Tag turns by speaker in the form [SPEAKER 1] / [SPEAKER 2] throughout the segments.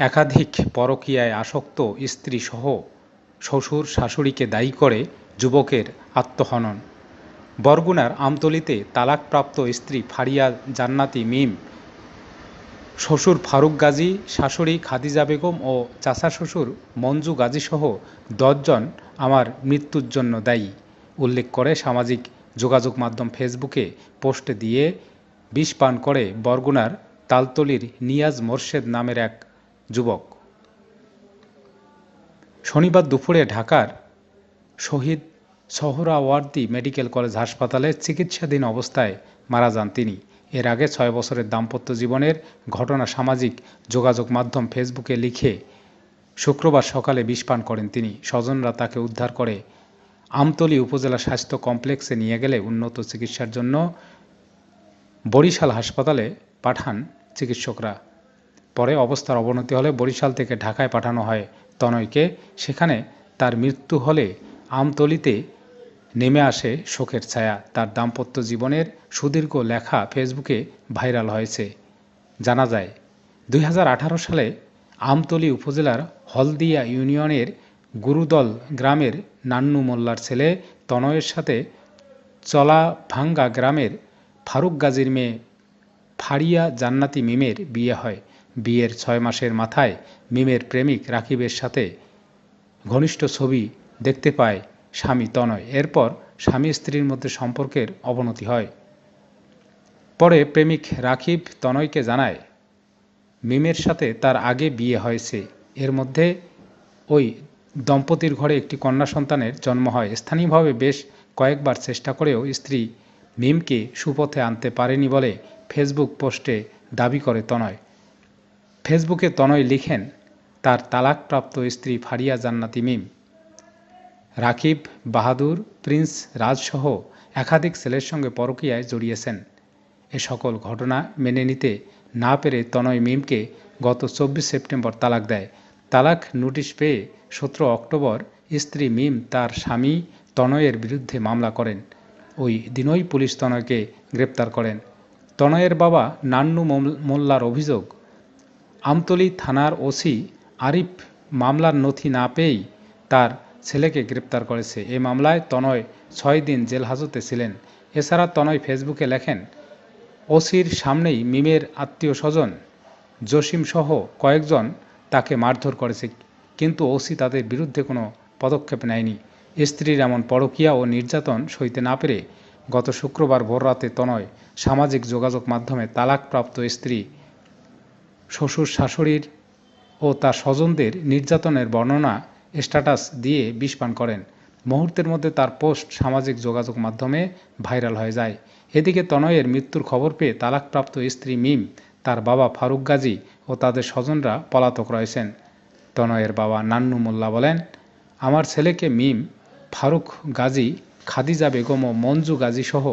[SPEAKER 1] একাধিক পরকীয়ায় আসক্ত স্ত্রীসহ শ্বশুর শাশুড়িকে দায়ী করে যুবকের আত্মহনন। বরগুনার আমতলীতে তালাকপ্রাপ্ত স্ত্রী ফারিয়া জান্নাতি মিম, শ্বশুর ফারুক গাজী, শাশুড়ি খাদিজা বেগম ও চাচা শ্বশুর মঞ্জু গাজীসহ দশজন আমার মৃত্যুর জন্য দায়ী, উল্লেখ করে সামাজিক যোগাযোগ মাধ্যম ফেসবুকে পোস্ট দিয়ে বিষ পান করে বরগুনার তালতলির নিয়াজ মোরশেদ নামের এক যুবক। শনিবার দুপুরে ঢাকার শহীদ সোহরাওয়ার্দী মেডিকেল কলেজ হাসপাতালে চিকিৎসাধীন অবস্থায় মারা যান তিনি। এর আগে ছয় বছরের দাম্পত্য জীবনের ঘটনা সামাজিক যোগাযোগ মাধ্যম ফেসবুকে লিখে শুক্রবার সকালে বিষ পান করেন তিনি। স্বজনরা তাকে উদ্ধার করে আমতলী উপজেলা স্বাস্থ্য কমপ্লেক্সে নিয়ে গেলে উন্নত চিকিৎসার জন্য বরিশাল হাসপাতালে পাঠান চিকিৎসকরা। পরে অবস্থার অবনতি হলে বরিশাল থেকে ঢাকায় পাঠানো হয়। তনয়কে সেখানে তার মৃত্যু হলে আমতলীতে নেমে আসে শোকের ছায়া। তার দাম্পত্য জীবনের সুদীর্ঘ লেখা ফেসবুকে ভাইরাল হয়েছে। জানা যায়, দুই হাজার আঠারো সালে আমতলী উপজেলার হলদিয়া ইউনিয়নের গুরুদল গ্রামের নান্নু মোল্লার ছেলে তনয়ের সাথে চলাভাঙ্গা গ্রামের ফারুক গাজীর মেয়ে ফারিয়া জান্নাতি মিমের বিয়ে হয়। বিয়ের ছয় মাসের মাথায় মিমের প্রেমিক রাকিবের সাথে ঘনিষ্ঠ ছবি দেখতে পায় স্বামী তনয়। এরপর স্বামী স্ত্রীর মধ্যে সম্পর্কের অবনতি হয়। পরে প্রেমিক রাকিব তনয়কে জানায়, মিমের সাথে তার আগে বিয়ে হয়েছে। এর মধ্যে ওই দম্পতির ঘরে একটি কন্যা সন্তানের জন্ম হয়। স্থানীয়ভাবে বেশ কয়েকবার চেষ্টা করেও স্ত্রী মিমকে সুপথে আনতে পারেনি বলে ফেসবুক পোস্টে দাবি করে তনয়। ফেসবুকে তনয় লিখেন, তার তালাকপ্রাপ্ত স্ত্রী ফারিয়া জান্নাতি মিম। রাকিব, বাহাদুর, প্রিন্স, রাজসহ একাধিক ছেলের সঙ্গে পরকীয়ায় জড়িয়েছেন। এ সকল ঘটনা মেনে নিতে না পেরে তনয় মিমকে গত চব্বিশ সেপ্টেম্বর তালাক দেয়। তালাক নোটিশ পেয়ে সতেরো অক্টোবর স্ত্রী মিম তার স্বামী তনয়ের বিরুদ্ধে মামলা করেন। ওই দিনই পুলিশ তনয়কে গ্রেপ্তার করেন। তনয়ের বাবা নান্নু মোল্লার অভিযোগ আমতলী থানার ওসি আরিফ মামলার নথি না পেয়েই তার ছেলেকে গ্রেপ্তার করেছে। এ মামলায় তনয় ছয় দিন জেল হাজতে ছিলেন। এছাড়া তনয় ফেসবুকে লেখেন, ওসির সামনেই মিমের আত্মীয় স্বজন জসিমসহ কয়েকজন তাকে মারধর করেছে, কিন্তু ওসি তাদের বিরুদ্ধে কোনো পদক্ষেপ নেয়নি। স্ত্রীর এমন পরকীয়া ও নির্যাতন সইতে না পেরে গত শুক্রবার ভোররাতে তনয় সামাজিক যোগাযোগ মাধ্যমে তালাকপ্রাপ্ত স্ত্রী শ্বশুর শাশুড়ির ও তার স্বজনদের নির্যাতনের বর্ণনা স্ট্যাটাস দিয়ে বিষ পান করেন। মুহূর্তের মধ্যে তার পোস্ট সামাজিক যোগাযোগ মাধ্যমে ভাইরাল হয়ে যায়। এদিকে তনয়ের মৃত্যুর খবর পেয়ে তালাকপ্রাপ্ত স্ত্রী মিম, তার বাবা ফারুক গাজী ও তাদের স্বজনরা পলাতক রয়েছেন। তনয়ের বাবা নান্নু মোল্লা বলেন, আমার ছেলেকে মিম, ফারুক গাজী, খাদিজা বেগম ও মঞ্জু গাজী সহ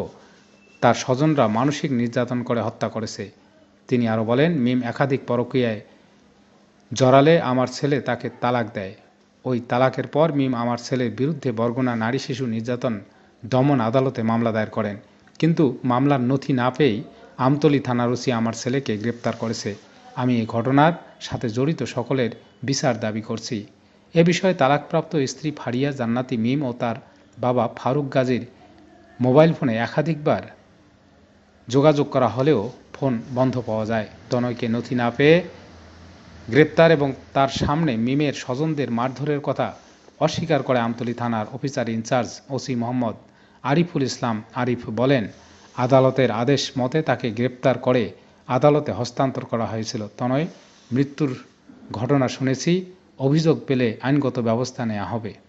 [SPEAKER 1] তার স্বজনরা মানসিক নির্যাতন করে হত্যা করেছে। তিনি আরও বলেন, মিম একাধিক পরকীয়ায় জড়ালে আমার ছেলে তাকে তালাক দেয়। ওই তালাকের পর মিম আমার ছেলের বিরুদ্ধে বরগুনা নারী শিশু নির্যাতন, দমন আদালতে মামলা দায়ের করেন। কিন্তু মামলার নথি না পেয়েই আমতলী থানার ওসি আমার ছেলেকে গ্রেপ্তার করেছে। আমি এই ঘটনার সাথে জড়িত সকলের বিচার দাবি করছি। এ বিষয়ে তালাকপ্রাপ্ত স্ত্রী ফারিয়া জান্নাতি মিম ও তার বাবা ফারুক গাজীর মোবাইল ফোনে একাধিকবার যোগাযোগ করা হলেও ফোন বন্ধ পাওয়া যায়। তনয়কে নথি না পেয়ে গ্রেপ্তার এবং তার সামনে মিমের স্বজনদের মারধরের কথা অস্বীকার করে আমতলী থানার officer in charge OC Mohammad Ariful Islam Arif বলেন, আদালতের আদেশ মতে তাকে গ্রেপ্তার করে আদালতে হস্তান্তর করা হয়েছিল। তনয়, মৃত্যুর ঘটনা শুনেছি, অভিযোগ পেলে আইনগত ব্যবস্থা নেওয়া হবে।